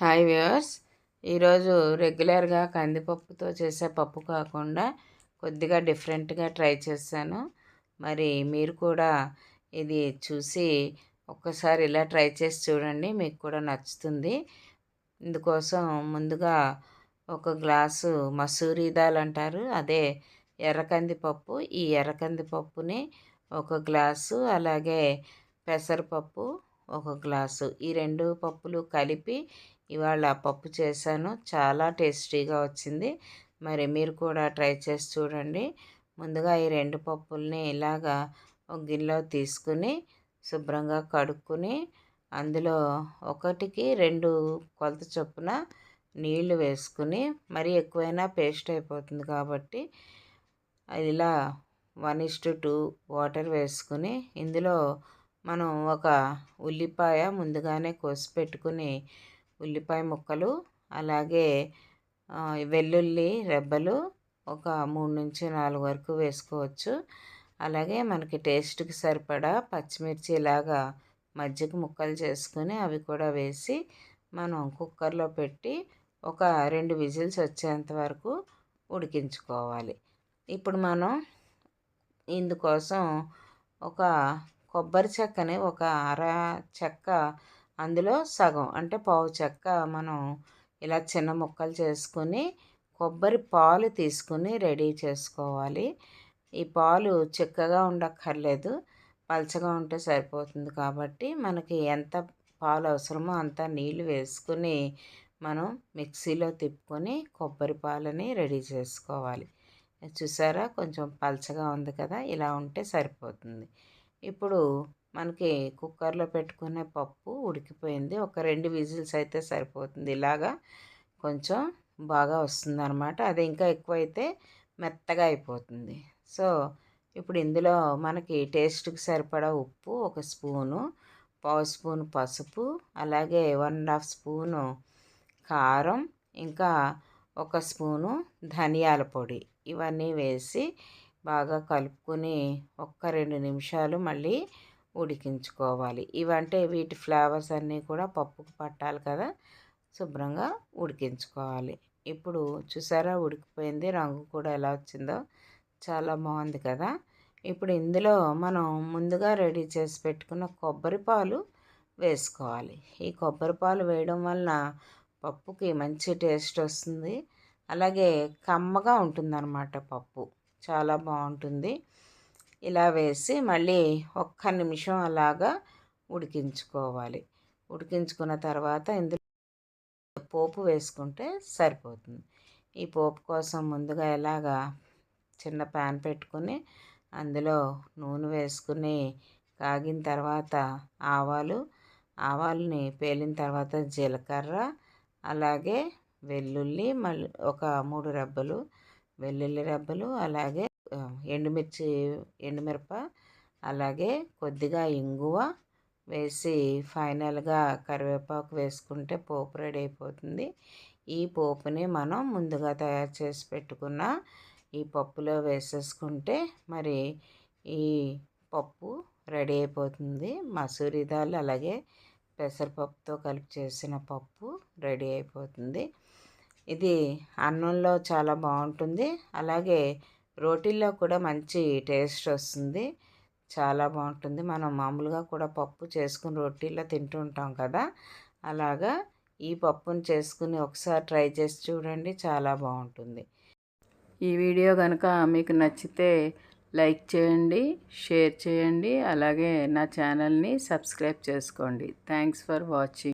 Hi viewers. ఈరోజు రెగ్యులర్గా కందిపప్పుతో చేసే పప్పు కాకుండా కొద్దిగా డిఫరెంట్గా ట్రై చేశాను. మరి మీరు కూడా ఇది చూసి ఒక్కసారి ఇలా ట్రై చేసి చూడండి మీకు కూడా నచ్చుతుంది. ఇందుకోసం ముందుగా ఒక గ్లాసు మసూరి దాల్ అంటారు అదే ఎర్రకందిపప్పు ఈ ఎర్రకందిపప్పుని ఒక గ్లాసు అలాగే పెసరపప్పు ఒక గ్లాసు. ఈ రెండు పప్పులు కలిపి ఇవాళ పప్పు చేశాను. చాలా టేస్టీగా వచ్చింది. మరి మీరు కూడా ట్రై చేసి చూడండి. ముందుగా ఈ రెండు పప్పుల్ని ఇలాగా ఒక గిన్నెలో తీసుకుని శుభ్రంగా కడుక్కుని అందులో ఒకటికి రెండు కొలత చొప్పున నీళ్ళు వేసుకుని మరి ఎక్కువైనా పేస్ట్ అయిపోతుంది కాబట్టి ఇలా వన్ ఇస్టు టూ వాటర్ వేసుకుని ఇందులో మనం ఒక ఉల్లిపాయ ముందుగానే కోసి పెట్టుకుని ఉల్లిపాయ ముక్కలు అలాగే వెల్లుల్లి రెబ్బలు ఒక మూడు నుంచి నాలుగు వరకు వేసుకోవచ్చు. అలాగే మనకి టేస్ట్కి సరిపడా పచ్చిమిర్చి ఇలాగా మజ్జిగ ముక్కలు చేసుకుని అవి కూడా వేసి మనం కుక్కర్లో పెట్టి ఒక రెండు విజిల్స్ వచ్చేంత వరకు ఉడికించుకోవాలి. ఇప్పుడు మనం ఇందుకోసం ఒక కొబ్బరి చెక్కని ఒక అర చెక్క అందులో సగం అంటే పావు చెక్క మనం ఇలా చిన్న ముక్కలు చేసుకొని కొబ్బరి పాలు తీసుకుని రెడీ చేసుకోవాలి. ఈ పాలు చిక్కగా ఉండక్కర్లేదు పలచగా ఉంటే సరిపోతుంది కాబట్టి మనకి ఎంత పాలు అవసరమో అంత నీళ్ళు వేసుకుని మనం మిక్సీలో తిప్పుకొని కొబ్బరి పాలని రెడీ చేసుకోవాలి. చూసారా? కొంచెం పలచగా ఉంది కదా ఇలా ఉంటే సరిపోతుంది. ఇప్పుడు మనకి కుక్కర్లో పెట్టుకునే పప్పు ఉడికిపోయింది. ఒక రెండు విజిల్స్ అయితే సరిపోతుంది. ఇలాగా కొంచెం బాగా వస్తుంది అనమాట అది ఇంకా ఎక్కువైతే మెత్తగా అయిపోతుంది. సో ఇప్పుడు ఇందులో మనకి టేస్ట్కి సరిపడా ఉప్పు ఒక స్పూను పావు స్పూన్ పసుపు అలాగే వన్ అండ్ హాఫ్ స్పూను కారం ఇంకా ఒక స్పూను ధనియాల పొడి. ఇవన్నీ వేసి బాగా కలుపుకొని ఒక్క రెండు నిమిషాలు మళ్ళీ ఉడికించుకోవాలి. ఇవంటే వీటి ఫ్లేవర్స్ అన్నీ కూడా పప్పుకు పట్టాలి కదా. శుభ్రంగా ఉడికించుకోవాలి. ఇప్పుడు చూసారా ఉడికిపోయింది రంగు కూడా ఎలా వచ్చిందో. చాలా బాగుంది కదా. ఇప్పుడు ఇందులో మనం ముందుగా రెడీ చేసి పెట్టుకున్న కొబ్బరి పాలు వేసుకోవాలి. ఈ కొబ్బరి పాలు వేయడం వలన పప్పుకి మంచి టేస్ట్ వస్తుంది. అలాగే కమ్మగా ఉంటుందన్నమాట పప్పు. చాలా బాగుంటుంది. ఇలా వేసి మళ్ళీ ఒక్క నిమిషం అలాగా ఉడికించుకోవాలి. ఉడికించుకున్న తర్వాత ఇందులో పోపు వేసుకుంటే సరిపోతుంది. ఈ పోపు కోసం ముందుగా ఎలాగా చిన్న ప్యాన్ పెట్టుకుని అందులో నూనె వేసుకుని కాగిన తర్వాత ఆవాలు ఆవాలని పేలిన తర్వాత జీలకర్ర అలాగే వెల్లుల్లి మళ్ళీ ఒక మూడు రెబ్బలు వెల్లుల్లి రెబ్బలు అలాగే ఎండుమిర్చి ఎండుమిరప అలాగే కొద్దిగా ఇంగువ వేసి ఫైనల్గా కరివేపాకు వేసుకుంటే పోపు రెడీ అయిపోతుంది. ఈ పోపుని మనం ముందుగా తయారు చేసి పెట్టుకున్న ఈ పప్పులో వేసేసుకుంటే మరి ఈ పప్పు రెడీ అయిపోతుంది. మసూరి దాల్ అలాగే పెసరపప్పుతో కలిపి చేసిన పప్పు రెడీ అయిపోతుంది. ఇది అన్నంలో చాలా బాగుంటుంది. అలాగే రోటీల్లో కూడా మంచి టేస్ట్ వస్తుంది. చాలా బాగుంటుంది. మనం మామూలుగా కూడా పప్పు చేసుకుని రొట్టీల్లో తింటూ ఉంటాం కదా. అలాగా ఈ పప్పును చేసుకుని ఒకసారి ట్రై చేసి చూడండి. చాలా బాగుంటుంది. ఈ వీడియో కనుక మీకు నచ్చితే లైక్ చేయండి షేర్ చేయండి. అలాగే నా ఛానల్ని సబ్స్క్రైబ్ చేసుకోండి. Thanks for watching.